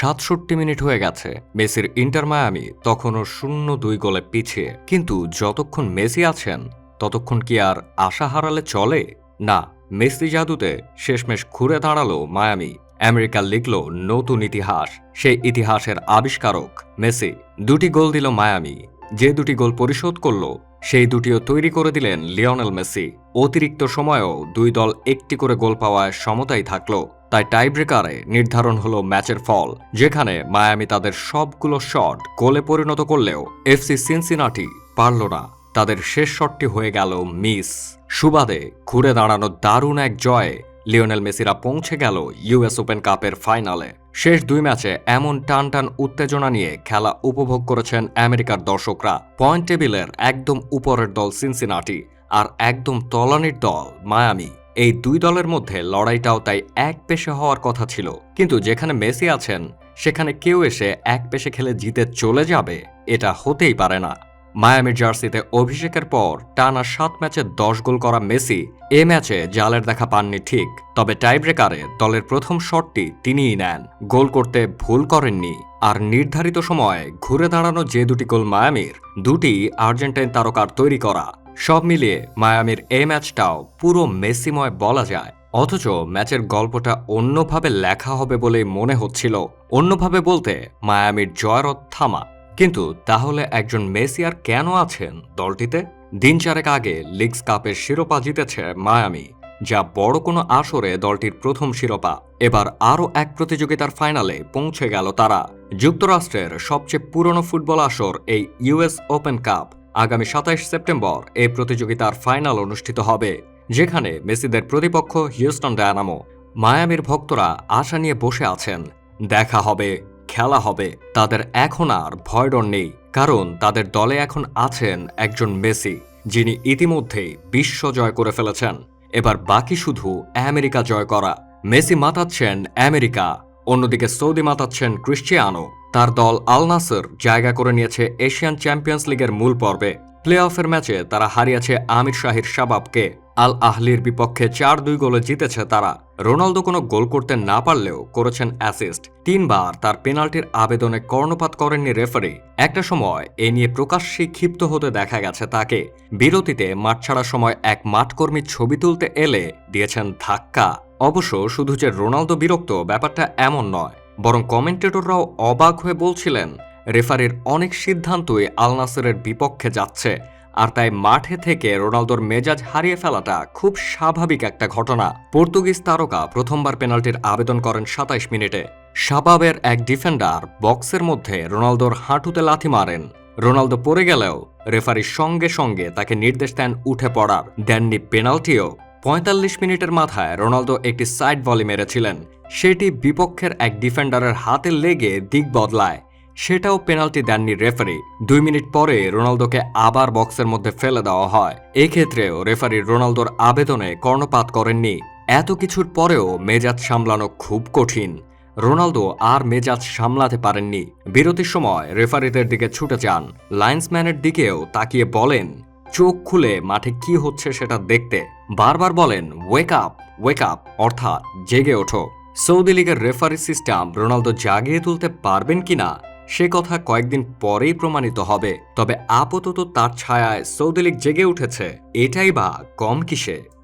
সাতষট্টি মিনিট হয়ে গেছে। মেসির ইন্টার মায়ামি তখনও শূন্য দুই গোলে পিছিয়ে। কিন্তু যতক্ষণ মেসি আছেন, ততক্ষণ কি আর আশা হারালে চলে? না, মেসি জাদুতে শেষমেশ ঘুরে দাঁড়াল মায়ামি। আমেরিকা লিখল নতুন ইতিহাস। সেই ইতিহাসের আবিষ্কারক মেসি। দুটি গোল দিল মায়ামি। যে দুটি গোল পরিশোধ করল সেই দুটিও তৈরি করে দিলেন লিওনেল মেসি। অতিরিক্ত সময়েও দুই দল একটি করে গোল পাওয়ায় সমতাই থাকল। তাই টাইব্রেকারে নির্ধারণ হলো ম্যাচের ফল, যেখানে মায়ামি তাদের সবগুলো শট গোলে পরিণত করলেও এফসি সিনসিনাটি পারল না। তাদের শেষ শটটি হয়ে গেল মিস। সুবাদে ঘুরে দাঁড়ানো দারুণ এক জয়ে লিওনেল মেসিরা পৌঁছে গেল ইউএস ওপেন কাপের ফাইনালে। শেষ দুই ম্যাচে এমন টান টান উত্তেজনা নিয়ে খেলা উপভোগ করেছেন আমেরিকার দর্শকরা। পয়েন্ট টেবিলের একদম উপরের দল সিনসিনাটি আর একদম তলানির দল মায়ামি। এই দুই দলের মধ্যে লড়াইটাও তাই এক পেশে হওয়ার কথা ছিল। কিন্তু যেখানে মেসি আছেন, সেখানে কেউ এসে এক পেশে খেলে জিতে চলে যাবে, এটা হতেই পারে না। মায়ামির জার্সিতে অভিষেকের পর টানা সাত ম্যাচে দশ গোল করা মেসি, এ ম্যাচে জালের দেখা পাননি ঠিক, তবে টাইব্রেকারে দলের প্রথম শটটি তিনিই নেন। গোল করতে ভুল করেননি, আর নির্ধারিত সময়ে ঘুরে দাঁড়ানো যে দুটি গোল মায়ামির, দুটি আর্জেন্টাইন তারকার তৈরি করা। সব মিলিয়ে মায়ামির এই ম্যাচটাও পুরো মেসিময় বলা যায়। অথচ ম্যাচের গল্পটা অন্যভাবে লেখা হবে বলেই মনে হচ্ছিল। অন্যভাবে বলতে মায়ামির জয়রথ থামা। কিন্তু তাহলে একজন মেসি আর কেন আছেন দলটিতে? দিন চারেক আগে লিগস কাপের শিরোপা জিতেছে মায়ামি, যা বড় কোনো আসরে দলটির প্রথম শিরোপা। এবার আরও এক প্রতিযোগিতার ফাইনালে পৌঁছে গেল তারা। যুক্তরাষ্ট্রের সবচেয়ে পুরনো ফুটবল আসর এই ইউএস ওপেন কাপ আগামী সাতাইশ সেপ্টেম্বর এই প্রতিযোগিতার ফাইনাল অনুষ্ঠিত হবে, যেখানে মেসিদের প্রতিপক্ষ হিউস্টন ডায়ানামো। মায়ামির ভক্তরা আশা নিয়ে বসে আছেন, দেখা হবে। খেলা হবে, তাদের এখন আর ভয়ডর নেই, কারণ তাদের দলে এখন আছেন একজন মেসি, যিনি ইতিমধ্যেই বিশ্ব জয় করে ফেলেছেন। এবার বাকি শুধু আমেরিকা জয় করা। মেসি মাতাচ্ছেন আমেরিকা, অন্যদিকে সৌদি মাতাচ্ছেন ক্রিশ্চিয়ানো। তার দল আল নাসর জায়গা করে নিয়েছে এশিয়ান চ্যাম্পিয়ন্স লিগের মূল পর্বে। প্লে অফের ম্যাচে তারা হারিয়েছে আমির শাহির শাবাবকে। আল আহলির বিপক্ষে চার দুই গোলে জিতেছে তারা। রোনালদো কোনো গোল করতে না পারলেও করেছেন অ্যাসিস্ট তিনবার তার পেনাল্টির আবেদনে কর্ণপাত করেননি রেফারি। একটা সময় এ নিয়ে প্রকাশ্যে ক্ষিপ্ত হতে দেখা গেছে তাকে। বিরতিতে মাঠ ছাড়ার সময় এক মাঠকর্মী ছবি তুলতে এলে দিয়েছেন ধাক্কা। অবশ্য শুধু যে রোনালদো বিরক্ত, ব্যাপারটা এমন নয়। বরং কমেন্টেটররাও অবাক হয়ে বলছিলেন, রেফারির অনেক সিদ্ধান্তই আল নাসেরের বিপক্ষে যাচ্ছে। আর তাই মাঠে থেকে রোনালদোর মেজাজ হারিয়ে ফেলাটা খুব স্বাভাবিক একটা ঘটনা। পর্তুগিজ তারকা প্রথমবার পেনাল্টির আবেদন করেন সাতাইশ মিনিটে। শাবাবের এক ডিফেন্ডার বক্সের মধ্যে রোনালদোর হাঁটুতে লাথি মারেন। রোনালদো পড়ে গেলেও রেফারির সঙ্গে সঙ্গে তাকে নির্দেশ দেন উঠে পড়ার। দেননি পেনাল্টিও। পঁয়তাল্লিশ মিনিটের মাথায় রোনালদো একটি সাইড ভলি মেরেছিলেন। সেটি বিপক্ষের এক ডিফেন্ডারের হাতে লেগে দিক বদলায়। সেটাও পেনাল্টি দেননি রেফারি। দুই মিনিট পরে রোনালদোকে আবার বক্সের মধ্যে ফেলে দেওয়া হয়। এক্ষেত্রেও রেফারি রোনালদোর আবেদনে কর্ণপাত করেননি। এত কিছুর পরেও মেজাজ সামলানো খুব কঠিন। রোনালদো আর মেজাজ সামলাতে পারেননি। বিরতির সময় রেফারিদের দিকে ছুটে যান। লাইন্সম্যানের দিকেও তাকিয়ে বলেন, চোখ খুলে মাঠে কি হচ্ছে সেটা দেখতে। বারবার বলেন ওয়েক আপ ওয়েক আপ অর্থাৎ, জেগে ওঠো। সৌদি লীগের রেফারি সিস্টেম রোনালদো জাগিয়ে তুলতে পারবেন কিনা? সে কথা কয়েকদিন পরেই প্রমাণিত হবে, তবে আপাতত তার ছায়ায় সৌদি লীগ জেগে উঠেছে। এটাই বা কম কিসে?